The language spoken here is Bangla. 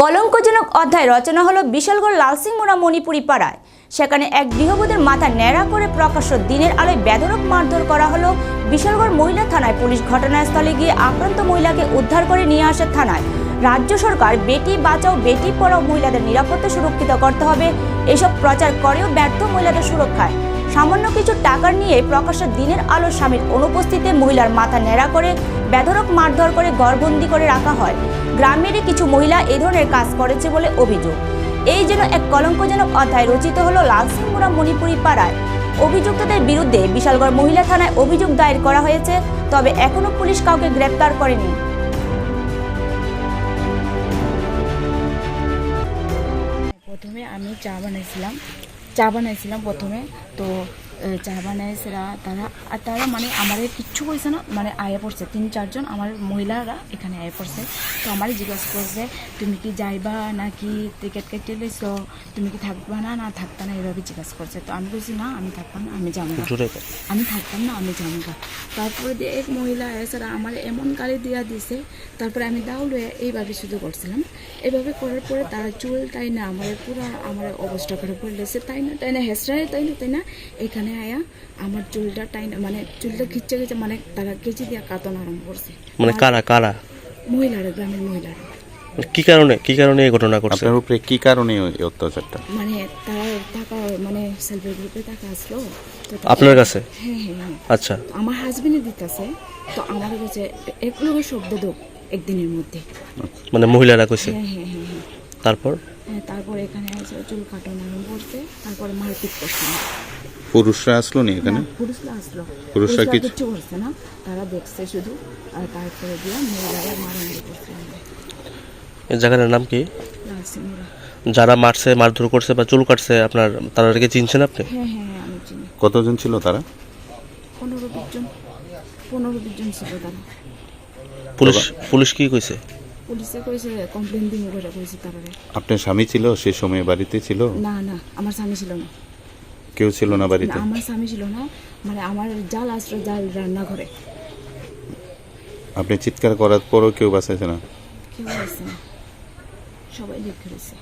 কলঙ্কজনক অধ্যায় রচনা হলো বিশালগড় লালসিং লালসিংমোড়া মণিপুরি পাড়ায়। সেখানে এক গৃহবধূর মাথা ন্যাড়া করে প্রকাশ্য দিনের আলোয় বেধরক মারধর করা হলো বিশালগড় মহিলা থানায়। পুলিশ ঘটনাস্থলে গিয়ে আক্রান্ত মহিলাকে উদ্ধার করে নিয়ে আসে থানায়। রাজ্য সরকার বেটি বাঁচাও, বেটি পড়াও মহিলাদের নিরাপত্তা সুরক্ষিত করতে হবে। এসব প্রচার করেও ব্যর্থ মহিলাদের সুরক্ষায়। সামান্য কিছু টাকার নিয়ে প্রকাশ্যে দিনের আলোর স্বামীর অনুপস্থিতিতে মহিলার মাথা ন্যাড়া করে বেধরক মারধর করে গড়বন্দি করে রাখা হয়। গ্রামেরই কিছু মহিলা এ ধরনের কাজ করেছে বলে অভিযোগ। এই যেন এক কলঙ্কজনক অধ্যায় রচিত হলো লালসিংমুড়া মণিপুরি পাড়ায়। অভিযুক্তদের বিরুদ্ধে বিশালগড় মহিলা থানায় অভিযোগ দায়ের করা হয়েছে, তবে এখনও পুলিশ কাউকে গ্রেপ্তার করেনি। প্রথমে আমি চা বানাইছিলাম চা বানাইছিলাম প্রথমে তো চা বানাইছিলা তারা আর তারা মানে আমার কিচ্ছু কইছে না মানে আয়া পড়ছে। তিন চারজন আমার মহিলারা এখানে আয়া পড়ছে। তো আমার জিজ্ঞাসা করছে তুমি কি যাইবা নাকি টিকিট কেটে লইছো? তুমি কি থাকবা না না থাকবা না? এভাবে জিজ্ঞাসা করছে। তো আমি বলছি না আমি থাকব না আমি যাব না। কর। আমি থাকতাম না আমি যাব না। তারপরে দিয়ে এক মহিলা এছাড়া আমার এমন গালি দিয়া দিছে তারপরে আমি দাউলে এইভাবে শুধু করছিলাম। এইভাবে করার পরে তারা চুল তাই না আমার পুরো আমার অবস্থা করে পড়লেছে তাই না তাই না হেসরায় তাই না তাই না এখানে আয়া আমার চুলটা টাই না মানে চুলটা খিচ্ছে গেছে মানে তারা কেচি দিয়া কাতন আরম্ভ করছে। মানে কারা কারা? মহিলারা গ্রামের মহিলারা। মানে কি কারণে কি কারণে এই ঘটনা করছে আপনার উপরে কি কারণে এই অত্যাচারটা? মানে তারা টাকা মানে সেলফি গ্রুপে টাকা আসলো তো আপনার কাছে? হ্যাঁ হ্যাঁ হ্যাঁ। আচ্ছা। আমার হাজবেন্ডে দিতেছে তো আমার কাছে এগুলো শব্দ দো একদিনের মধ্যে। মানে মহিলারা কইছে? হ্যাঁ হ্যাঁ হ্যাঁ হ্যাঁ। তারপর? হ্যাঁ তারপর এখানে এসে চুল কাটানো আরম্ভ করতে তারপরে মারপিট করছে। পুরুষরা আসলো নি এখানে? পুরুষরা আসলো। পুরুষরা কিছু- করছে না তারা দেখছে শুধু আর তারপরে দিয়ে মহিলারা মারামারি করছে। এই জায়গাটার নাম কি? যারা মারছে মারধর করছে বা চুল কাটছে আপনার তাদেরকে চিনছেন আপনি? হ্যাঁ হ্যাঁ হ্যাঁ আমি চিনি। কতজন ছিল তারা? পনেরো বিশ জন পনেরো বিশ জন ছিল তারা। পুলিশ পুলিশ কি কইছে? পুলিশে কইছে কমপ্লেন দিব করে কইছে তারা আপনার স্বামী ছিল সে সময় বাড়িতে ছিল? না না আমার স্বামী ছিল না। কেউ ছিল না বাড়িতে? আমার স্বামী ছিল না মানে আমার জাল আসলো জাল রান্না করে আপনি চিৎকার করার পরও কেউ বাঁচাইছে না? কেউ বাঁচাইছে না। সবাই দেখে রয়েছে